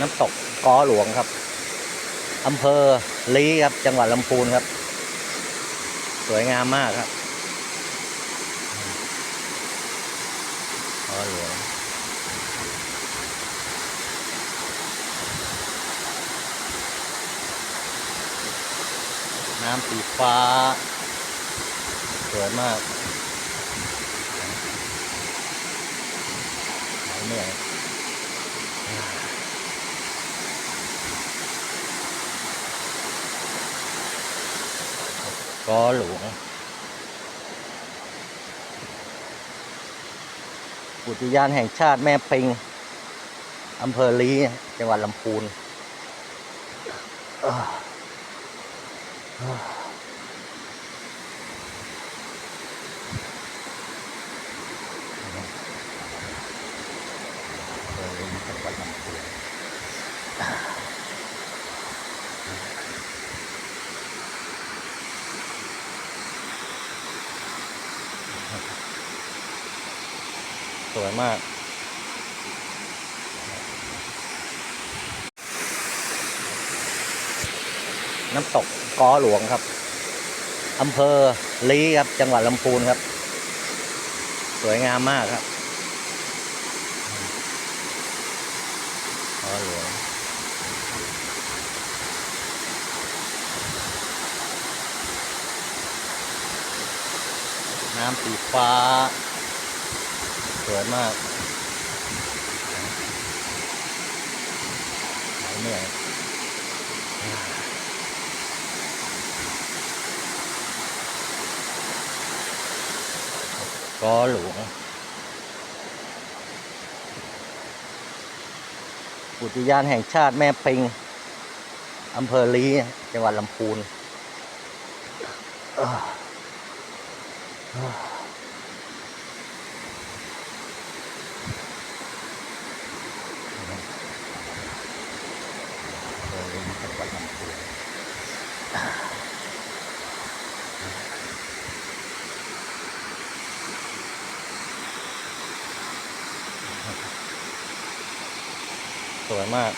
น้ำตกกอหลวงครับอำเภอลีครับ จังหวัดลำพูนครับ สวยงามมากครับกอหลวงน้ำสีฟ้า สวยมากหายเหนื่อย กอหลวงอุทยานแห่งชาติแม่ปิงอำเภอลีจังหวัดลำพูนเอ้อเอ้ออำเภอลีจังหวัดลำพูน สวยมาก น้ำตกกอหลวงครับอำเภอลีครับ จังหวัดลำพูนครับ สวยงามมากครับกอหลวงน้ำสีฟ้า สวยมากหายเหนื่อยกอหลวงอุทยานแห่งชาติแม่ปิงอำเภอลีจังหวัดลำพูนเอ้อเอ้ออำเภอลีจังหวัดลำพูน ส วยมาก